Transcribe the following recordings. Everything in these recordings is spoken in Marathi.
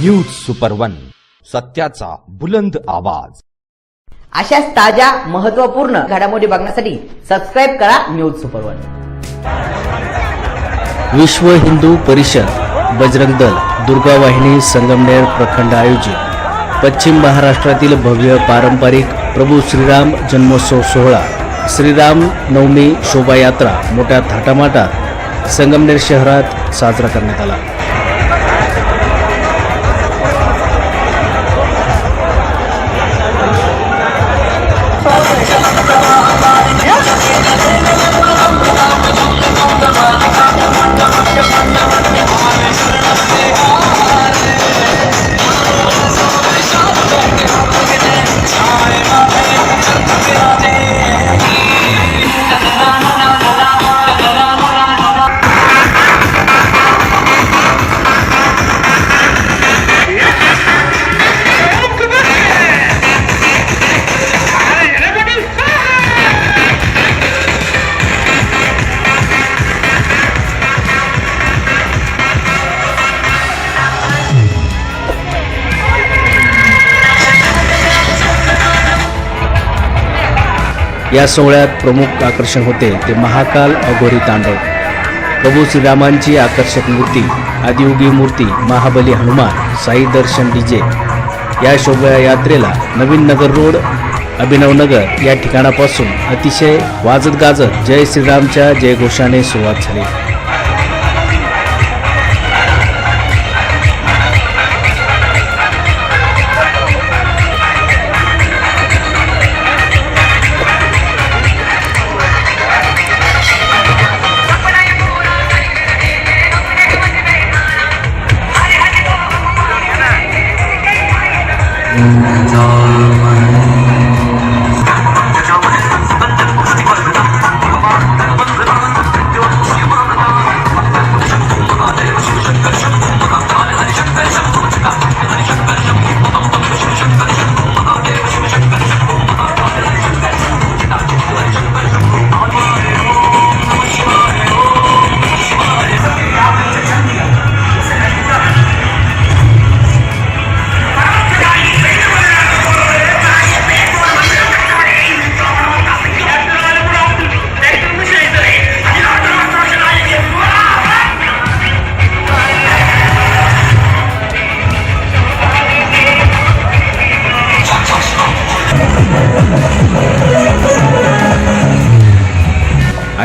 न्यूज सुपर वन सत्याचा बुलंद आवाज. अशाच ताज्या महत्त्वपूर्ण घडामोडी बघण्यासाठी सबस्क्राईब करा न्यूज सुपर वन विश्व हिंदू परिषद बजरंग दल दुर्गा वाहिनी संगमनेर प्रखंड आयोजित. पश्चिम महाराष्ट्रातील भव्य पारंपरिक प्रभू श्रीराम जन्मोत्सव सोहळा श्रीराम नवमी शोभायात्रा मोठ्या थाटामाटात संगमनेर शहरात साजरा करण्यात आला. या सोहळ्यात प्रमुख आकर्षण होते ते महाकाल अघोरी तांडव. प्रभू श्रीरामांची आकर्षक मूर्ती आदियोगी मूर्ती महाबली हनुमान साई दर्शन डीजे. या शोभायात्रेला नवीन नगर रोड अभिनवनगर या ठिकाणापासून अतिशय वाजत गाजत जय श्रीरामच्या जयघोषाने सुरुवात झाली. Nam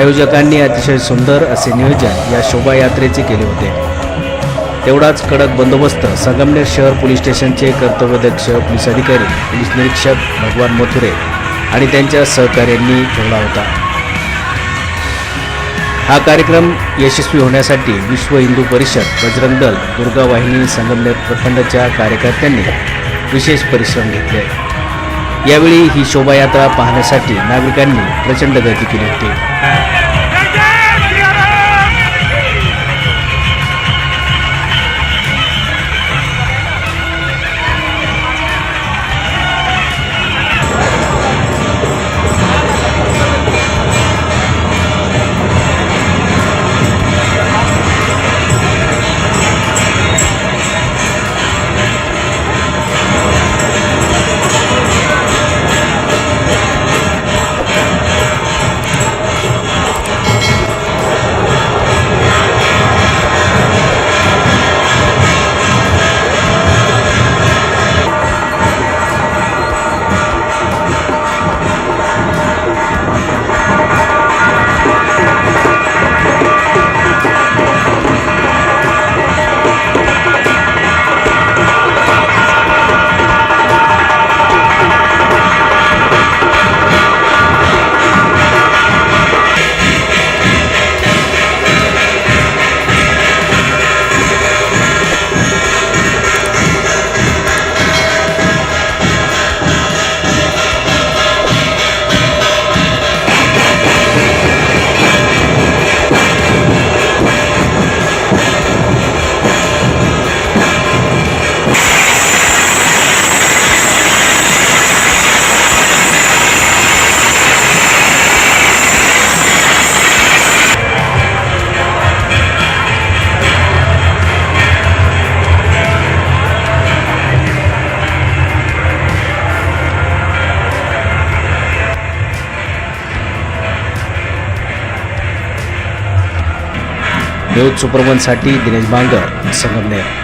आयोजकांनी अतिशय सुंदर असे नियोजन या शोभायात्रेचे केले होते. तेवढाच कडक बंदोबस्त संगमनेर शहर पोलीस स्टेशनचे कर्तव्यदक्ष पोलीस अधिकारी पोलीस निरीक्षक भगवान मथुरे आणि त्यांच्या सहकार्यांनी ठेवला होता. हा कार्यक्रम यशस्वी होण्यासाठी विश्व हिंदू परिषद बजरंग दल दुर्गा वाहिनी संगमनेर प्रखंडच्या कार्यकर्त्यांनी विशेष परिश्रम घेतले. यावेळी ही शोभायात्रा पाहण्यासाठी नागरिकांनी प्रचंड गर्दी केली होती. न्यूज सुपरवनसाठी दिनेश बांगर संगमनेर.